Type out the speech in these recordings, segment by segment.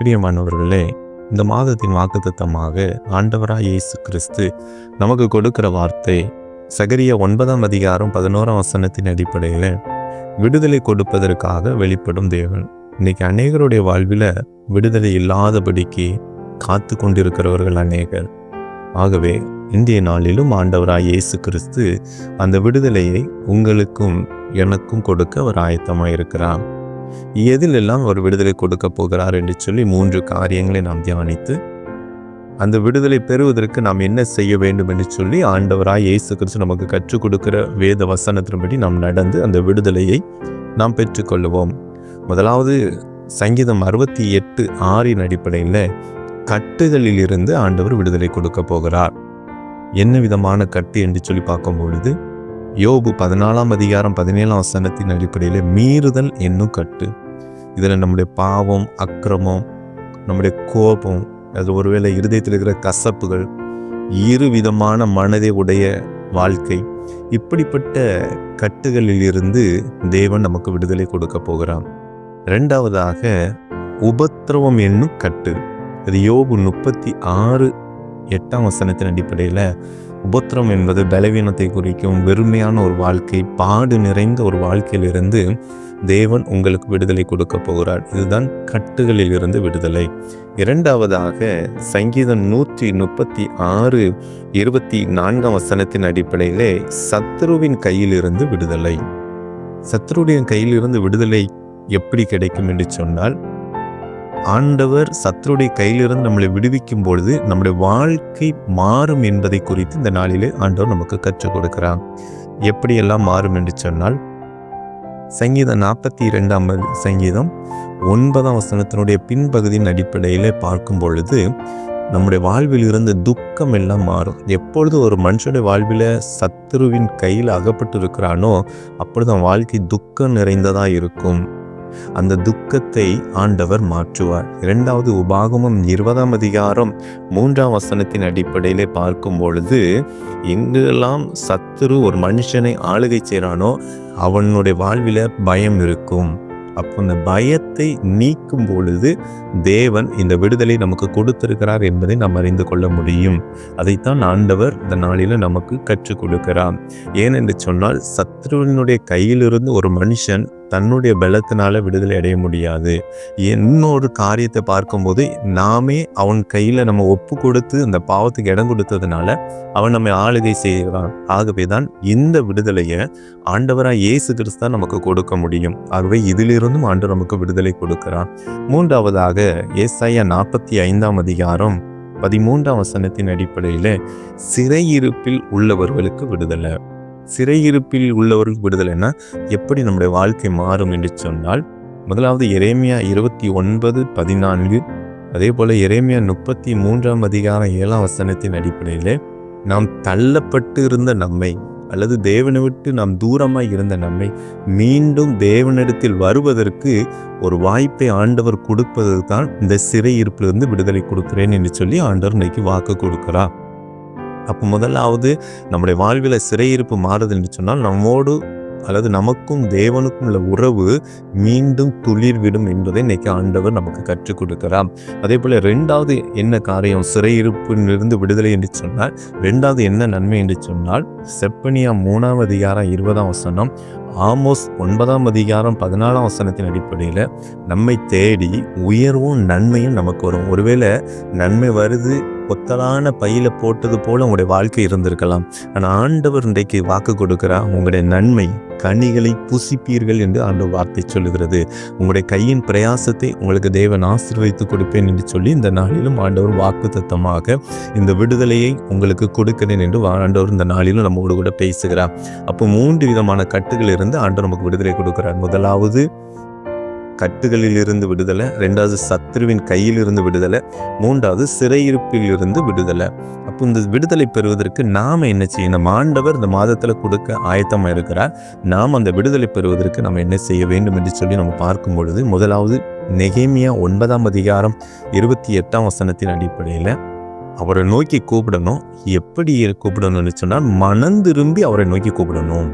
பிரியமானவர்களே இந்த மாதத்தின் வாக்குத்தத்தமாக ஆண்டவராய் இயேசு கிறிஸ்து நமக்கு கொடுக்கிற வார்த்தை சகரிய ஒன்பதாம் அதிகாரம் பதினோராம் வசனத்தின் அடிப்படையில் விடுதலை கொடுப்பதற்காக வெளிப்படும் தேவன். இன்னைக்கு அநேகருடைய வாழ்வில் விடுதலை இல்லாதபடிக்கு காத்து கொண்டிருக்கிறவர்கள் அநேகர். ஆகவே இந்திய நாளிலும் ஆண்டவராய் இயேசு கிறிஸ்து அந்த விடுதலையை உங்களுக்கும் எனக்கும் கொடுக்க அவர் ஆயத்தமாக இருக்கிறார் எதிலெல்லாம் அவர் விடுதலை கொடுக்க போகிறார் என்று சொல்லி மூன்று காரியங்களை நாம் தியானித்து அந்த விடுதலை பெறுவதற்கு நாம் என்ன செய்ய வேண்டும் என்று சொல்லி ஆண்டவராய் இயேசு கிறிஸ்து நமக்கு கற்றுக் கொடுக்கிற வேத வசனத்தின்படி நாம் நடந்து அந்த விடுதலையை நாம் பெற்றுக்கொள்ளுவோம். முதலாவது சங்கீதம் அறுபத்தி எட்டு ஆறின் அடிப்படையில் கட்டுகளில் இருந்து ஆண்டவர் விடுதலை கொடுக்க போகிறார். என்ன விதமான கட்டு என்று சொல்லி பார்க்கும் பொழுது யோபு பதினாலாம் அதிகாரம் பதினேழாம் வசனத்தின் அடிப்படையில் மீறுதல் என்னும் கட்டு. இதில் நம்முடைய பாவம் அக்கிரமம் நம்முடைய கோபம் அது ஒருவேளை இருதயத்தில் இருக்கிற கசப்புகள் இரு விதமான மனதை உடைய வாழ்க்கை இப்படிப்பட்ட கட்டுகளில் இருந்து தேவன் நமக்கு விடுதலை கொடுக்க போகிறான் ரெண்டாவதாக உபத்திரவம் என்னும் கட்டு. அது யோபு முப்பத்தி ஆறு எட்டாம் வசனத்தின் அடிப்படையில் உபத்திரம் என்பது பலவீனத்தை குறிக்கும் வெறுமையான ஒரு வாழ்க்கை பாடு நிறைந்த ஒரு வாழ்க்கையிலிருந்து தேவன் உங்களுக்கு விடுதலை கொடுக்க போகிறார். இதுதான் கட்டுகளில் இருந்து விடுதலை. இரண்டாவதாக சங்கீதம் நூற்றி முப்பத்தி ஆறு இருபத்தி நான்காம் வசனத்தின் அடிப்படையிலே சத்ருவின் கையிலிருந்து விடுதலை. சத்ருடைய கையிலிருந்து விடுதலை எப்படி கிடைக்கும் என்று சொன்னால் ஆண்டவர் சத்ருடைய கையிலிருந்து நம்மளை விடுவிக்கும் பொழுது நம்முடைய வாழ்க்கை மாறும் என்பதை குறித்து இந்த நாளிலே ஆண்டவர் நமக்கு கற்றுக் கொடுக்கிறார். எப்படியெல்லாம் மாறும் என்று சொன்னால் சங்கீதம் நாற்பத்தி இரண்டாம் சங்கீதம் ஒன்பதாம் வசனத்தினுடைய பின்பகுதியின் அடிப்படையில் பார்க்கும் பொழுது நம்முடைய வாழ்வில் இருந்த துக்கம் எல்லாம் மாறும். எப்பொழுது ஒரு மனுஷனுடைய வாழ்வில் சத்துருவின் கையில் அகப்பட்டு இருக்கிறானோ அப்பொழுது அவன் வாழ்க்கை துக்கம் நிறைந்ததாக இருக்கும். அந்த துக்கத்தை ஆண்டவர் மாற்றுவார். இரண்டாவது உபாகமும் இருபதாம் அதிகாரம் மூன்றாம் வசனத்தின் அடிப்படையிலே பார்க்கும் பொழுது எங்கெல்லாம் சத்துரு ஒரு மனுஷனை ஆளுகை செய்கிறானோ அவனுடைய வாழ்வில் பயம் இருக்கும். அப்போ இந்த பயத்தை நீக்கும் பொழுது தேவன் இந்த விடுதலை நமக்கு கொடுத்திருக்கிறார் என்பதை நாம் அறிந்து கொள்ள முடியும். அதைத்தான் ஆண்டவர் இந்த நாளில் நமக்கு கற்றுக் கொடுக்கிறார். ஏனென்று சொன்னால் சத்ருவினுடைய கையிலிருந்து ஒரு மனுஷன் தன்னுடைய பலத்தினால விடுதலை அடைய முடியாது. இன்னொரு காரியத்தை பார்க்கும்போது நாமே அவன் கையில் நம்ம ஒப்பு கொடுத்து அந்த பாவத்துக்கு இடம் கொடுத்ததுனால அவன் நம்மை ஆளுகை செய்கிறான் ஆகவே தான் இந்த விடுதலையை ஆண்டவராக இயேசு கிறிஸ்து தான் நமக்கு கொடுக்க முடியும். ஆகவே இதிலிருந்தும் ஆண்டு நமக்கு விடுதலை கொடுக்கிறான் மூன்றாவதாக ஏசாயா நாற்பத்தி ஐந்தாம் அதிகாரம் பதிமூன்றாம் வசனத்தின் அடிப்படையில் சிறையிருப்பில் உள்ளவர்களுக்கு விடுதலை. சிறையிருப்பில் உள்ளவர்கள் விடுதலைன்னா எப்படி நம்முடைய வாழ்க்கை மாறும் என்று சொன்னால் முதலாவது எரேமியா இருபத்தி ஒன்பது பதினான்கு அதே போல எரேமியா முப்பத்தி மூன்றாம் அதிகாரம் ஏழாம் வசனத்தின் அடிப்படையில் நாம் தள்ளப்பட்டு இருந்த நம்மை அல்லது தேவனை விட்டு நாம் தூரமாக இருந்த நம்மை மீண்டும் தேவனிடத்தில் வருவதற்கு ஒரு வாய்ப்பை ஆண்டவர் கொடுப்பது தான் இந்த சிறையிருப்பிலிருந்து விடுதலை கொடுக்கிறேன் என்று சொல்லி ஆண்டவர் இன்னைக்கு வாக்கு கொடுக்கிறார். அப்போ முதலாவது நம்முடைய வாழ்வில் சிறையிருப்பு மாறுது என்று சொன்னால் நம்மோடு அல்லது நமக்கும் தேவனுக்கும் உள்ள உறவு மீண்டும் துளிர்விடும் என்பதை இன்னைக்கு ஆண்டவர் நமக்கு கற்றுக் கொடுக்கிறார். அதே போல ரெண்டாவது என்ன காரியம்? சிறையிருப்பிலிருந்து விடுதலை என்று சொன்னால் ரெண்டாவது என்ன நன்மை என்று சொன்னால் செப்பனியா மூணாம் அதிகாரம் இருபதாம் வசனம் ஆமோஸ் ஒன்பதாம் அதிகாரம் பதினாலாம் வசனத்தின் அடிப்படையில் நம்மை தேடி உயர்வும் நன்மையும் நமக்கு வரும். ஒருவேளை நன்மை வருது கொத்தலான பையில போட்டது போல உங்களுடைய வாழ்க்கை இருந்திருக்கலாம். ஆனால் ஆண்டவர் இன்றைக்கு வாக்கு கொடுக்குறா உங்களுடைய நன்மை கனிகளை புசிப்பீர்கள் என்று ஆண்டவர் வார்த்தை சொல்லுகிறது. உங்களுடைய கையின் பிரயாசத்தை உங்களுக்கு தேவன் ஆசீர்வதித்து கொடுப்பேன் என்று சொல்லி இந்த நாளிலும் ஆண்டவர் வாக்கு தத்தமாக இந்த விடுதலையை உங்களுக்கு கொடுக்கிறேன் என்று ஆண்டவர் இந்த நாளிலும் நம்மோடு கூட பேசுகிறார். அப்போ மூன்று விதமான கட்டுகள் இருந்து ஆண்டவர் நமக்கு விடுதலை கொடுக்கிறார். முதலாவது கட்டுகளில் இருந்து விடுதலை ரெண்டாவது சத்ருவின் கையில் இருந்து விடுதலை மூன்றாவது சிறையிருப்பில் இருந்து விடுதலை. அப்போ இந்த விடுதலை பெறுவதற்கு நாம் என்ன செய்யணும்? ஆண்டவர் இந்த மாதத்தில் கொடுக்க ஆயத்தமாக இருக்கிறார். நாம் அந்த விடுதலை பெறுவதற்கு நம்ம என்ன செய்ய வேண்டும் என்று சொல்லி நம்ம பார்க்கும் பொழுது முதலாவது நெகேமியா ஒன்பதாம் அதிகாரம் இருபத்தி எட்டாம் வசனத்தின் அடிப்படையில் அவரை நோக்கி கூப்பிடணும். எப்படி கூப்பிடணும்னு சொன்னால் மனம் திரும்பி அவரை நோக்கி கூப்பிடணும்.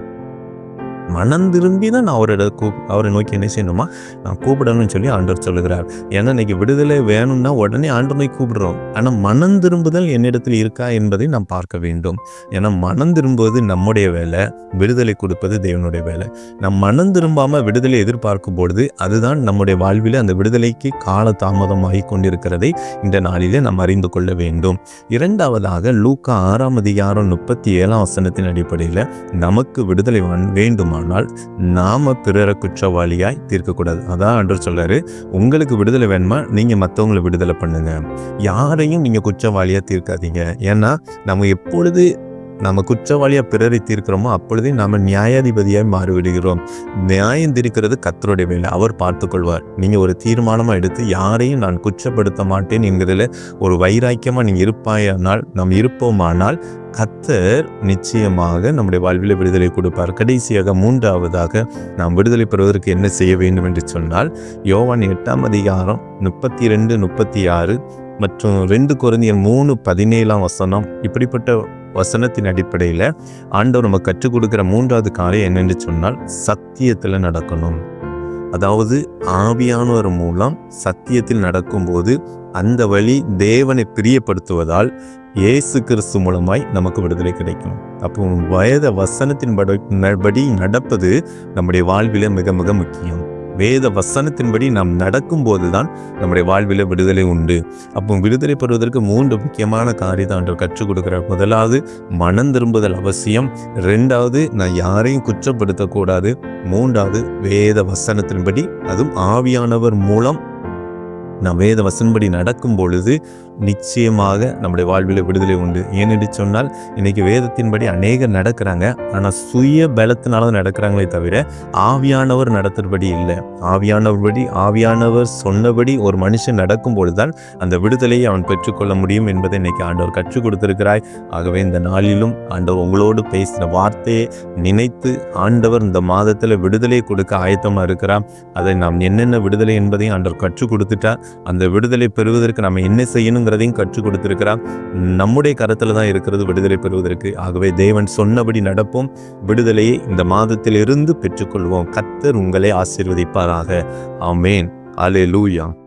மனம் திரும்பி தான் நான் அவரோட கூ அவரை நோக்கி என்ன செய்யணுமா? நான் கூப்பிடணும்னு சொல்லி ஆண்டவர் சொல்லுகிறார். ஏன்னா இன்னைக்கு விடுதலை வேணும்னா உடனே ஆண்டு நோய் கூப்பிடுறோம். ஆனால் மனம் திரும்புதல் என்னிடத்தில் இருக்கா என்பதை நாம் பார்க்க வேண்டும். ஏன்னா மனம் திரும்புவது நம்முடைய வேலை விடுதலை கொடுப்பது தேவனுடைய வேலை. நம் மனம் திரும்பாமல் விடுதலை எதிர்பார்க்கும் பொழுது அதுதான் நம்முடைய வாழ்வில் அந்த விடுதலைக்கு கால தாமதமாகி கொண்டிருக்கிறதை இந்த நாளிலே நாம் அறிந்து கொள்ள வேண்டும். இரண்டாவதாக லூக்கா ஆறாம் அதிகாரம் முப்பத்தி ஏழாம் வசனத்தின் அடிப்படையில் நமக்கு விடுதலை வந்- ஆனால் நாம பிறரை குற்றவாளியாய் தீர்க்கக்கூடாது. அதான் அன்று சொல்றாரு உங்களுக்கு விடுதலை வேணுமா? நீங்கள் மற்றவங்களை விடுதலை பண்ணுங்க. யாரையும் நீங்கள் குற்றவாளியாக தீர்க்காதீங்க. ஏன்னா நம்ம எப்பொழுது நம்ம குற்றவாளியாக பிறரை தீர்க்கிறோமோ அப்பொழுதே நாம் நியாயாதிபதியாக மாறிவிடுகிறோம். நியாயம் தீர்க்கிறது கத்தருடைய வேலை. அவர் பார்த்துக்கொள்வார். நீங்கள் ஒரு தீர்மானமாக எடுத்து யாரையும் நான் குற்றப்படுத்த மாட்டேன் என்கிறதுல ஒரு வைராக்கியமாக நீங்கள் இருப்பாயானால் நாம் இருப்போமானால் கத்தர் நிச்சயமாக நம்முடைய வாழ்வில் விடுதலை கொடுப்பார். கடைசியாக மூன்றாவதாக நாம் விடுதலை பெறுவதற்கு என்ன செய்ய வேண்டும் என்று சொன்னால் யோவான் எட்டாம் அதிகாரம் முப்பத்தி ரெண்டு முப்பத்தி ஆறு மற்றும் ரெண்டு குறைந்தியர் மூணு பதினேழாம் வசனம். இப்படிப்பட்ட வசனத்தின் அடிப்படையில் ஆண்டவர் நம்ம கற்றுக் கொடுக்குற மூன்றாவது காரியம் என்னென்று சொன்னால் சத்தியத்தில் நடக்கணும். அதாவது ஆவியானவர் மூலம் சத்தியத்தில் நடக்கும்போது அந்த வழி தேவனை பிரியப்படுத்துவதால் இயேசு கிறிஸ்து மூலமாய் நமக்கு விடுதலை கிடைக்கும். அப்போ வயத வசனத்தின் படி படி நடப்பது நம்முடைய வாழ்வில மிக மிக முக்கியம். வேத வசனத்தின்படி நாம் நடக்கும் தான் நம்முடைய வாழ்வில் விடுதலை உண்டு. அப்போ விடுதலை பெறுவதற்கு மூன்று முக்கியமான காரியத்தை ஆண்டவர் கற்றுக் கொடுக்கிறார். முதலாவது மனம் திரும்புதல் அவசியம். ரெண்டாவது நான் யாரையும் குற்றப்படுத்தக்கூடாது. மூன்றாவது வேத வசனத்தின்படி அதுவும் ஆவியானவர் மூலம் நாம் வேத வசன்படி நடக்கும் பொழுது நிச்சயமாக நம்முடைய வாழ்வில் விடுதலை உண்டு. ஏனென்று சொன்னால் இன்னைக்கு வேதத்தின்படி அநேகர் நடக்கிறாங்க. ஆனால் சுய பலத்தினால தான் நடக்கிறாங்களே தவிர ஆவியானவர் நடத்துறபடி இல்லை. ஆவியானவர்படி ஆவியானவர் சொன்னபடி ஒரு மனுஷன் நடக்கும் பொழுதுதான் அந்த விடுதலையை அவன் பெற்றுக்கொள்ள முடியும் என்பதை இன்னைக்கு ஆண்டவர் கற்றுக் கொடுத்திருக்கிறாய். ஆகவே இந்த நாளிலும் ஆண்டவர் உங்களோடு பேசின வார்த்தையை நினைத்து ஆண்டவர் இந்த மாதத்தில் விடுதலை கொடுக்க ஆயத்தமாக இருக்கிறார். அதை நாம் என்னென்ன விடுதலை என்பதையும் ஆண்டவர் கற்றுக் கொடுத்துட்டார். அந்த விடுதலை பெறுவதற்கு நம்ம என்ன செய்யணுங்கிறதையும் கற்றுக் கொடுத்துருக்கிறார். நம்முடைய கரத்தில் தான் இருக்கிறது விடுதலை பெறுவதற்கு. ஆகவே தேவன் சொன்னபடி நடப்போம். விடுதலையை இந்த மாதத்திலிருந்து பெற்றுக்கொள்வோம். கத்தர் உங்களை ஆசீர்வதிப்பாராக. ஆமேன். அலே லூயா